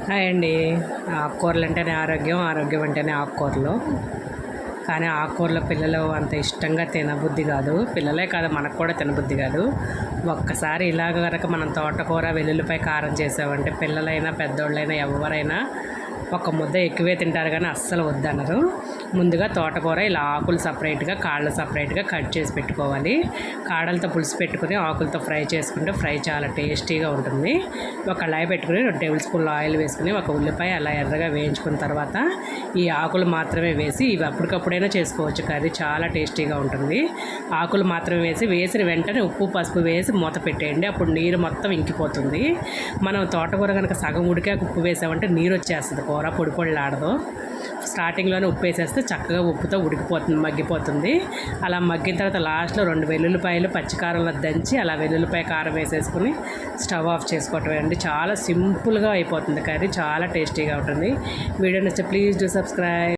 Hi అండి. ఆకుకూరలు అంటేనే ఆరోగ్యం ఆరోగ్యం అంటేనే ఆకుకూరలు. కానీ ఆకుకూరలు పిల్లలు అంత ఇష్టంగా తినబుద్ధి కాదు. పిల్లలే కాదు మనకు కూడా తినబుద్ధి కాదు. ఒక్కసారి ఇలాగ కనుక మనం తోటకూర వెల్లుల్లిపై కారం చేసామంటే పిల్లలైనా పెద్దోళ్ళైనా ఎవరైనా ఒక ముద్ద ఎక్కువే తింటారు కానీ అస్సలు వద్దనరు ముందుగా తోటకూర ఇలా ఆకులు సపరేట్గా కాళ్ళు సపరేట్గా కట్ చేసి పెట్టుకోవాలి. కాడలతో పులుసు పెట్టుకుని ఆకులతో ఫ్రై చేసుకుంటే ఫ్రై చాలా టేస్టీగా ఉంటుంది. ఒక కళాయి పెట్టుకుని రెండు టేబుల్ స్పూన్లు ఆయిల్ వేసుకుని ఒక ఉల్లిపాయ అలా ఎర్రగా వేయించుకున్న తర్వాత ఈ ఆకులు మాత్రమే వేసి ఇవి అప్పటికప్పుడైనా చేసుకోవచ్చు. కర్రీ చాలా టేస్టీగా ఉంటుంది. ఆకులు మాత్రమే వేసి వేసిన వెంటనే ఉప్పు పసుపు వేసి మూత పెట్టేయండి. అప్పుడు నీరు మొత్తం ఇంకిపోతుంది. మనం తోటకూర కనుక సగం ఉడికాక ఉప్పు వేసామంటే నీరు వచ్చేస్తుంది కూర పొడి పొడిలాడదు. స్టార్టింగ్లోనే ఉప్పు వేసేస్తే చక్కగా ఉప్పుతో ఉడికిపోతుంది మగ్గిపోతుంది. అలా మగ్గిన తర్వాత లాస్ట్లో రెండు వెల్లుల్లిపాయలు పచ్చికారంలో దంచి అలా వెల్లుల్లిపాయ కారం వేసేసుకుని స్టవ్ ఆఫ్ చేసుకోవటం అండి. చాలా సింపుల్గా అయిపోతుంది కర్రీ చాలా టేస్టీగా ఉంటుంది. వీడియో నచ్చితే ప్లీజ్ డూ సబ్స్క్రైబ్.